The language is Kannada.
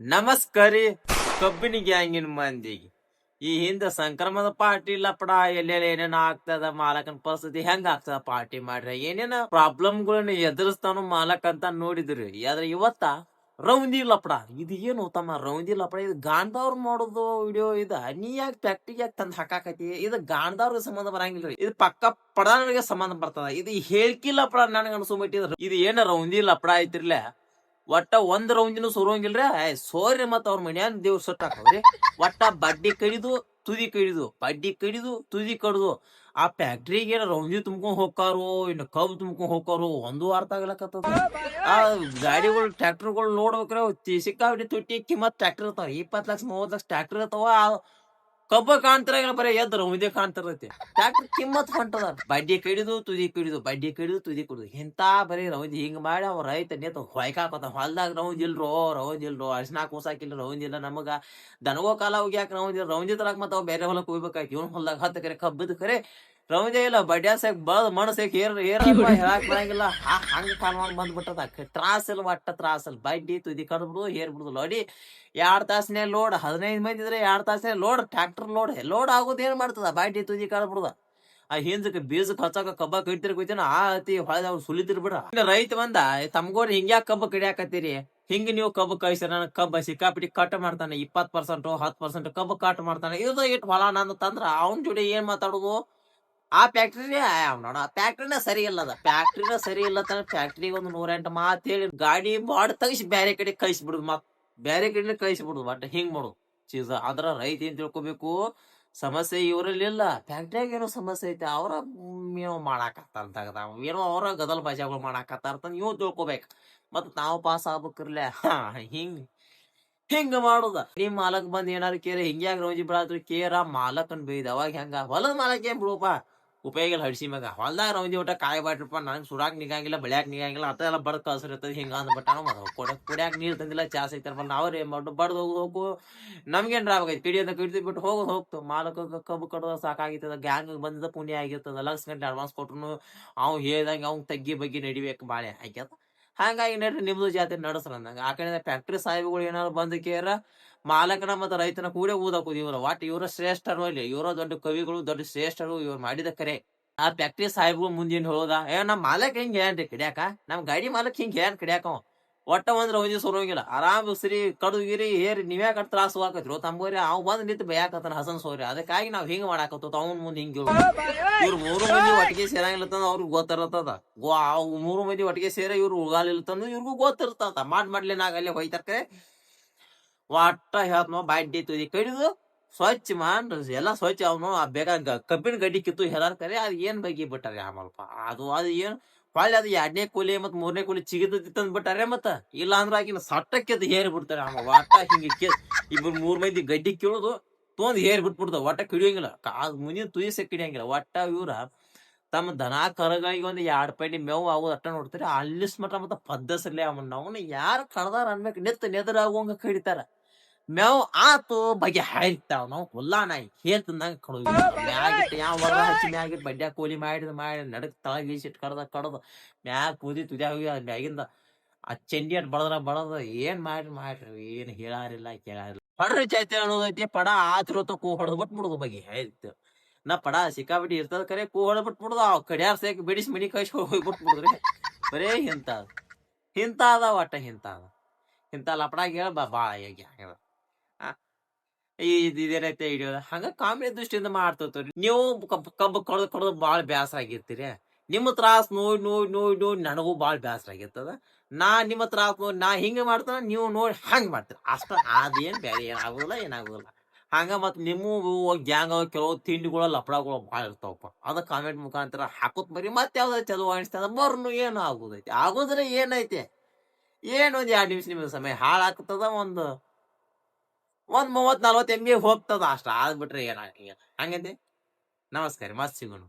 ನಮಸ್ಕಾರಿ, ಕಬ್ಬಿನ ಗ್ಯಾಂಗಿನ ಮಂದಿಗೆ. ಈ ಹಿಂದೆ ಸಂಕ್ರಮದ ಪಾರ್ಟಿ ಲಪಡ ಎಲ್ಲೆಲ್ಲ ಏನೇನ ಆಗ್ತದ, ಮಾಲಕನ ಪರಿಸ್ಥಿತಿ ಹೆಂಗ ಆಗ್ತದ ಪಾರ್ಟಿ ಮಾಡ್ರಿ. ಏನೇನ ಪ್ರಾಬ್ಲಮ್ಗಳನ್ನ ಎದುರಿಸ್ತಾನು ಮಾಲಕ ಅಂತ ನೋಡಿದ್ರಿ. ಆದ್ರೆ ಇವತ್ತ ರೌಂದಿ ಲಪಡ ಇದು ಏನು ತಮ್ಮ ರೌಂದಿ ಲಪಡ ಇದು ಗಾಂಧವ್ರು ಮಾಡೋದು ವಿಡಿಯೋ ಇದ. ನೀ ಯಾಕೆ ಫ್ಯಾಕ್ಟ್ರಿಗೆ ಯಾಕೆ ತಂದ್ ಹಾಕಾಕತಿ ಇದು ಗಾಂಧವ್ರಿಗೆ ಸಂಬಂಧ ಬರಂಗಿಲ್ಲ ಇದು ಪಕ್ಕ ಪಡಾನರಿಗೆ ಸಂಬಂಧ ಬರ್ತದ. ಇದು ಹೇಳ್ಕಿ ಲಪಡ ನನಗೆ ಅನ್ಸ್ಕೊಂಬಿಟ್ಟಿದ್ರು ಇದು ಏನ ರೌಂದಿ ಲಪಡ ಐತಿರ್ಲೆ. ಒಟ್ಟ ಒಂದ್ ರೌಂದಿನೂ ಸೋರೋಂಗಿಲ್ರಿ ಆಯ್ ಸೋರಿ ಮತ್ತ ಅವ್ರ ಮನ್ಯಾನ್ ದೇವ್ರ ಸೊಟ್ಟ ಹಾಕವ್ರಿ. ಒಟ್ಟ ಬಡ್ಡಿ ಕಡಿದು, ತುದಿ ಕಡಿದು, ಬಡ್ಡಿ ಕಡಿದು, ತುದಿ ಕಡಿದು. ಆ ಫ್ಯಾಕ್ಟ್ರಿಗೆ ರೌಂದಿ ತುಂಬ್ಕೊಂಡ್ ಹೋಗ್ಕಾರೋ ಇನ್ನು ಕಬ್ ತುಂಬ್ಕೊಂಡ್ ಹೋಗ್ಕಾರೋ ಒಂದು ಅರ್ಥ ಆಗ್ಲಕತ್ತದ. ಆ ಗಾಡಿಗಳು ಟ್ರ್ಯಾಕ್ಟರ್ಗಳು ನೋಡ್ಬೇಕ್ರೆ ಸಿಕ್ಕಾಬಿಟ್ಟು ತುಟ್ಟಿ ಕಿಮ್ಮತ್ ಟ್ರ್ಯಾಕ್ಟರ್ ಇರ್ತಾವ. ಇಪ್ಪತ್ ಲಕ್ಷ ಮೂವತ್ ಲಕ್ಷ ಟ್ರ್ಯಾಕ್ಟರ್ ಇರ್ತಾವ. ಕಬ್ಬ ಕಾಣ್ತಾರ ಬರೀ ಎದ್ರ ಉದಿ ಕಾಣ್ತಿರತ್ತೆ. ಟ್ಯಾಕ್ಟರ್ ಕಿಮ್ಮತ್ ಹೊಂಟದ? ಬಡ್ಡಿ ಕಡಿದು, ತುದಿ ಕಡಿದು ಬಡ್ಡಿ ಕಡಿದು, ತುದಿ ಕುಡಿದು. ಇಂತ ಬರೀ ರೌಂದಿ ಹಿಂಗ್ ಮಾಡಿ ಅವ್ ರೈತ ನೇತ ಹೊಯ್ಕಾಕೋತ ಹೊಲ್ದಾಗ ರೌಂದ್ ಇಲ್ರೋ ರೌಂದ್ ಇಲ್ರೋ. ಅರ್ಶಿನ ಕೂಸಾಕಿಲ್ಲ, ರೌಂದ್ ಇಲ್ಲ ನಮಗ. ದನಗೋ ಕಾಲ ಹೋಗ್ಯಾಕ ರೌಂದ್ ರೌಂದಿ ತರಕ್ ಮತ್ತ ಬೇರೆ ಹೊಲಕ್ ಹೋಗ್ಬೇಕಾಯ್ತು. ಇವನ್ ಹೊಲ್ದಾಗ ಹತ್ತ ಕರೆ, ಕಬ್ಬದ ಕರೆ ರೌಂದೇ ಇಲ್ಲ ಬಡ್ಯಾಸಕ್ ಬದ್ ಮಣಸಕ್ ಏರ್ ಏರ್ ಹೇಳಕ್ ಬರಂಗಿಲ್ಲ. ಹಂಗ ಕಾಲ್ಮಾನ್ ಬಂದ್ಬಿಟ್ಟದ. ತ್ರಾಸ್ ಇಲ್ಲ ಒಟ್ಟ ತ್ರಾಸ್ ಇಲ್ಲ ಬಡ್ಡಿ ತುದಿ ಕಡ್ಬಿಡು ಏರ್ ಬಿಡುದು. ಲೋಡಿ ಎರಡ್ ತಾಸನೇ ಲೋಡ್ ಹದಿನೈದು ಮಂದಿ ಇದ್ರೆ ಎರಡ್ ತಾಸನೇ ಲೋಡ್ ಟ್ರ್ಯಾಕ್ಟರ್ ಲೋಡ್ ಲೋಡ್ ಆಗುದ ಏನ್ ಮಾಡ್ತದ? ಬಡ್ಡಿ ತುದಿ ಕಡ್ಬಿಡುದ ಆ ಹಿಂದಕ್ಕೆ ಬೀಜ ಹಚ್ಚಾಕ ಕಬ್ಬ ಕಡಿತಿರ್ ಕೂತಿನ ಆ ಅತಿ ಹೊಳೆದ ಅವ್ರು ಸುಲಿತಿರ್ ಬಿಡ ರೈತ ಬಂದ ತಮ್ಗೋರ್ ಹಿಂಗ್ಯಾಕ ಕಬ್ಬ ಕಡಿಯಾಕತ್ತೀರಿ ಹಿಂಗ ನೀವು ಕಬ್ಬು ಕಳಿಸ್ರ ನನಗೆ ಕಬ್ಬ ಸಿಕ್ಕಾಪಿಟಿ ಕಟ್ ಮಾಡ್ತಾನೆ ಇಪ್ಪತ್ ಪರ್ಸೆಂಟ್ ಹತ್ ಪರ್ಸೆಂಟ್ ಕಬ್ಬು ಕಟ್ ಮಾಡ್ತಾನೆ ಇದು ಇಟ್ ಹೊಲ ನಂದು ತಂದ್ರ ಅವನ್ ಜೋಡಿ ಏನ್ ಮಾತಾಡುದು? ಆ ಫ್ಯಾಕ್ಟ್ರಿ ನೋಡ ಫ್ಯಾಕ್ಟ್ರಿನ ಸರಿ ಇಲ್ಲ ಅದ ಫ್ಯಾಕ್ಟ್ರಿನ ಸರಿ ಇಲ್ಲ ಫ್ಯಾಕ್ಟ್ರಿಗೆ ಒಂದು ನೂರೆಂಟು ಮಾತು ಹೇಳಿ ಗಾಡಿ ಮಾಡಿ ತಗಿಸಿ ಬೇರೆ ಕಡೆ ಕಳಿಸ್ಬಿಡುದು ಮತ್. ಬೇರೆ ಕಡೆ ಕಳಿಸ್ಬಿಡುದು ಬಟ್ ಹಿಂಗ್ ಮಾಡುದು ಚೀಸ ಅದ್ರ ರೈತ ಏನ್ ತಿಳ್ಕೊಬೇಕು? ಸಮಸ್ಯೆ ಇವರಲ್ಲಿಲ್ಲ ಫ್ಯಾಕ್ಟ್ರಿಯಾಗ ಏನೋ ಸಮಸ್ಯೆ ಐತೆ, ಅವ್ರ ಏನೋ ಮಾಡಾಕತ್ತಾರ ತಗದ ಏನೋ ಅವ್ರ ಗದಲ್ ಭಾಷೆಗಳು ಮಾಡಾಕತ್ತಾರ ಅಂತ ನೀವು ತಿಳ್ಕೊಬೇಕು. ಮತ್ ನಾವು ಪಾಸ್ ಆಗ್ಬೇಕಿರ್ಲ. ಹಿಂಗ್, ಹಿಂಗ ಮಾಡುದ. ನಿಮ್ ಮಾಲಕ್ ಬಂದ್ ಏನಾರು ಕೇರ, ಹಿಂಗ್ಯಾಗ ರೋಜಿ ಬಿಡಾದ್ರು ಕೇರ ಮಾಲಕನ್ ಬೈದ, ಅವಾಗ ಹೆಂಗ? ಹೊಲದ ಮಾಲಕ್ ಏನ್ ಬಿಡುಪ ಉಪಯೋಗ ಇಲ್ಲ ಹಡ್ಸಿ ಮ್ಯಾಗ. ಹೊಲ್ದಾಗ ರೌಂದಿ ಊಟ ಕಾಯಿ ಬಾಟ್ರಪ್ಪ, ನನಗೆ ಸುಡಾಕ್ ನಿಗಂಗಿಲ್ಲ, ಬೆಳ್ಯಾಕ್ ನಿಗಂಗಿಲ್ಲ ಅತ ಎಲ್ಲ ಬಡ್ ಕಳ್ಸಿರ್ತದ ಹಿಂಗ ಅಂದ್ಬಿಟ್ಟ ಮಗ ಕೊಡಕ್ ಕುಡಿಯಾಕ ನೀರು ತಂದಿಲ್ಲ ಚಾಸ್ ಐತಾರಪ್ಪ ನಾವ್ರ ಏನ್ ಮಾಡು ಬಡ್ದು ಹೋಗು. ಹೋಗು ನಮ್ಗೇನ್ ಕಿಡಿ ಅಂತ ಕಿಡ್ದು ಬಿಟ್ಟು ಹೋಗೋದು ಹೋಗ್ತು. ಮಾಲಕ ಕಬ್ಬು ಕಡೋದ ಸಾಕಾಗಿರ್ತದ ಗ್ಯಾಂಗ್ ಬಂದಿದ್ದ ಪುಣ್ಯ ಆಗಿರ್ತದ ಲಕ್ಷ ಗಂಟೆ ಅಡ್ವಾನ್ಸ್ ಕೊಟ್ರು ಅವ್ನು ಹೇಳ್ದಂಗ ಅವ್ನ್ ತಗ್ಗಿ ಬಗ್ಗೆ ನಡಿಬೇಕು ಬಾಳೆ. ಆಗ್ಯದ ಹಂಗಾಗಿ ನಡ್ರಿ, ನಿಮ್ದು ಜಾತ್ರೆ ನಡೆಸ್ರ ಅಂದಂಗ ಆ ಕಡೆ ಫ್ಯಾಕ್ಟ್ರಿ ಸಾಹೇಬ್ಗಳು ಏನಾದ್ರು ಬಂದು ಕೇರ ಮಾಲಕನ ಮತ್ತು ರೈತನ ಕೂಡ ಊದಕುದು ಇವರು ವಾಟ್ ಇವರ ಶ್ರೇಷ್ಠರು ಇಲ್ಲಿ ಇವರ ದೊಡ್ಡ ಕವಿಗಳು, ದೊಡ್ಡ ಶ್ರೇಷ್ಠರು, ಇವ್ರು ಮಾಡಿದ ಕರೆ. ಆ ಫ್ಯಾಕ್ಟ್ರಿ ಸಾಹೇಬ್ಗಳು ಮುಂದಿನ ಹೇಳೋದ, ಏ, ನಮ್ ಮಾಲಕ್ ಹಿಂಗ್ ಏನ್ರಿ ಕಿಡ್ಯಾಕ? ನಮ್ ಗಾಡಿ ಮಾಲಕ್ ಹಿಂಗ್ ಏನ್ ಕಿಡ್ಯಾಕ ಒಟ್ಟ ಒಂದ್ರ ಒಂದಿ ಸೋರೋಂಗಿಲ್ಲ ಆರಾಮ್ ಸರಿ ಕಡುಗಿರಿ ಏರಿ ನೀವ್ಯಾ ಕಟ್ ತ್ರಾಸ ಹಾಕತ್ರಿ ತಮ್ಗೋರಿ ಅವ್ ಬಂದ್ ನಿಂತು ಬಯಾಕತ್ತಾನ ಹಸನ್ ಸೋರಿ. ಅದಕ್ಕಾಗಿ ನಾವ್ ಹಿಂಗ್ ಮಾಡಾಕತ್ತ ಅವ್ನ ಮುಂದ್ ಹಿಂಗ್ ಇವ್ರ. ಮೂರು ಮಂದಿ ಒಟ್ಟಿಗೆ ಸೇರಂಗಿಲ್ಲ ಅವ್ರಿಗೆ ಗೊತ್ತಿರತ್ತದ. ಗೋ ಅವ್ ಮೂರು ಮಂದಿ ಒಟ್ಟಿಗೆ ಸೇರ ಇವ್ರು ಉಗಾಲಿಲ್ಲ ಇವ್ರಿಗೂ ಗೊತ್ತಿರ್ತದ ಮಾಡ್ ಮಾಡ್ಲೇನಾಗ ಅಲ್ಲೇ ಹೋಯ್ತಕ್ಕೆ ಒಟ್ಟ ಹೇಳ್ತನೋ ಬಾಡ್ಡಿ ತುದಿ ಕಡಿದು ಸ್ವಚ್ಛ ಮಾಡ್ ಎಲ್ಲ ಸ್ವಚ್ಛ ಅವನು ಆ ಗ- ಕಬ್ಬಿನ ಗಡ್ಡಿ ಕಿತ್ತು ಹೇಳಾರ ಕರೆ ಅದು ಏನ್ ಬಗ್ಗೆ ಬಿಟ್ಟಾರೆ ಆಮಲ್ಪ ಅದು ಅದು ಏನ್ ಹೊಳ್ಳಿ ಅದು ಎರಡನೇ ಕೂಲಿ ಮತ್ ಮೂರನೇ ಕೂಲಿ ಚಿಗಿದು ತಂದ್ ಬಿಟ್ಟಾರೆ ಮತ್ತ? ಇಲ್ಲ ಅಂದ್ರ ಆಕಿನ ಸಟ್ಟಕ್ಕೆ ಅದು ಹೇರಿ ಬಿಡ್ತಾರೆ ಆಮ ಒಟ್ಟ ಹಿಂಗ ಕೇ ಇಬ್ರು ಮೂರ್ ಮಂದಿ ಗಡ್ಡಿ ಕೀಳೋದು ತೊಂದ್ ಹೇರ್ ಬಿಟ್ಬಿಡ್ತಾವ, ಒಟ್ಟ ಕಿಡಿಯಂಗಿಲ್ಲ ಮುಂದಿನ ತುಯಿಸ ಕಿಡಿಯಂಗಿಲ್ಲ ಒಟ್ಟ ಇವ್ರ ತಮ್ಮ ದನ ಕರಗಳಿಗೆ ಒಂದು ಎರಡು ಪೈಂಡಿ ಮೇವು ಆಗೋದು ಅಟ್ಟ ನೋಡ್ತಾರೆ ಅಲ್ಲಿಸ್ ಮಟ್ಟ ಮತ್ತೆ ಪದ್ದಸಲ್ಲೇ ಅವನ್ನ ಅವನು ಯಾರು ಕಡ್ದಾರ ಅನ್ಬೇಕು, ನೆತ್ತ ನೆದರಾಗುವಂಗ ಕಡಿತಾರ. ಮೇವ್ ಆತು ಬಗೆ ಹಾಯ್ತಾವ ನಾವು ಹುಲ್ಲಾ ನಾಯಿ ಹೇಳ್ತಂದಂಗ ತಿಂದಂಗ ಕಡೋದು ಮ್ಯಾಗಿಟ್ಟು ಯಾವ ವರ್ಗ ಹಚ್ಚಿ ಮ್ಯಾಗಿಟ್ಟು ಬಡ್ಡ್ಯಾಗ ಕೋಲಿ ಮಾಡಿದ ಮಾಡಿ ನಡಕ್ ತಳಗ ಈಸಿಟ್ಟು ಕಡ್ದ ಕಡದು ಮ್ಯಾಗ ಕೂದಿ ತುದ್ಯಾ ಹೋಗಿ ಅದ್ ಮ್ಯಾಗಿಂದ ಆ ಚಂಡಿ ಅಟ್ ಬಡದ್ರ ಬಡದ ಏನ್ ಮಾಡ್ರಿ ಮಾಡ್ರಿ ಏನ್ ಹೇಳಾರಿಲ್ಲ ಕೇಳಾರಿಲ್ಲ. ಹೊಡ್ರಿ ಚೈತ್ಯ ಅನ್ನೋದೈತಿ ಪಡ ಆತಿರೋತ ಕೂ ಹೊಡೆದ್ಬಿಟ್ ಬಿಟ್ಬಿಡುದು ಬಗ್ಗೆ ಹೇಳ್ತೇವ್. ನಾ ಪಡ ಸಿಕ್ಕಾಬಿಟ್ಟಿ ಇರ್ತದ ಕರೆ ಕೂ ಹೊಡೆದ್ಬಿಟ್ ಬಿಟ್ಬಿಡುದು ಆ ಕಡಿಯಾರ್ ಸೇಕ್ ಬಿಡಿಸಿ ಮಿಡಿ ಕಳ್ಸಿ ಹೋಗಿ ಬಿಟ್ಬಿಡುದ್ರಿ ಬರೇ ಇಂತ ಹಿಂತ ಅದ ಒಟ್ಟ ಇಂತ ಅದ ಇಂತ ಲಪಡಾಗ ಹೇಳ ಬಾ ಬಾಳ ಯೋಗ್ಯ ಈ ಇದೇನೈತೆ ಹಿಡಿಯೋದ ಹಂಗ ಕಾಮಿಡಿ ದೃಷ್ಟಿಯಿಂದ ಮಾಡ್ತಿರ್ತೀರಿ ನೀವು ಕಬ್ಬು ಕಬ್ಬು ಕಡ್ದು ಕಡ್ದು ಬಾಳ ಬ್ಯಾಸರ ಆಗಿರ್ತೀರಿ. ನಿಮ್ಮ ತ್ರಾಸ್ ನೋಡಿ ನೋಡಿ ನೋಡಿ ನೋಡಿ ನನಗೂ ಬಾಳ ಬ್ಯಾಸರ ಆಗಿರ್ತದ. ನಾ ನಿಮ್ಮ ತ್ರಾಸ್ ನೋಡಿ, ನಾ ಹಿಂಗ ಮಾಡ್ತಾನ, ನೀವು ನೋಡಿ ಹಂಗ ಮಾಡ್ತೀರಿ. ಅಷ್ಟ ಅದೇನ್ ಬೇರೆ ಏನಾಗೋದಿಲ್ಲ ಏನಾಗೋದಿಲ್ಲ. ಹಂಗ ಮತ್ತು ನಿಮ್ಮ ಗ್ಯಾಂಗ್ ಕೆಲವು ತಿಂಡಿಗಳು, ಲಪಡಗಳು ಬಾಳ ಇರ್ತಾವಪ್ಪ. ಅದ ಕಾಮೆಂಟ್ ಮುಖಾಂತರ ಹಾಕೋತ್ ಬರೀ ಮತ್ತೆ ಯಾವ್ದು ಚಲೋ ಅನಿಸ್ತದ ಬರ್ನು ಏನು ಆಗೋದೈತಿ ಆಗೋದ್ರೆ ಏನೈತೆ? ಏನು ಒಂದು ಎರಡ್ ನಿಮಿಷ ನಿಮಿಷ ಸಮಯ ಹಾಳಾಗ್ತದ ಒಂದು ಒಂದ್ ಮೂವತ್ ನಲ್ವತ್ ಎಂ ಬಿ ಹೋಗ್ತದ ಅಷ್ಟ ಆದ್ಬಿಟ್ರೆ ಏನ ಹಂಗಂತೆ? ನಮಸ್ಕಾರ ಮಸ್ತ್ ಸಿಗೋಣ.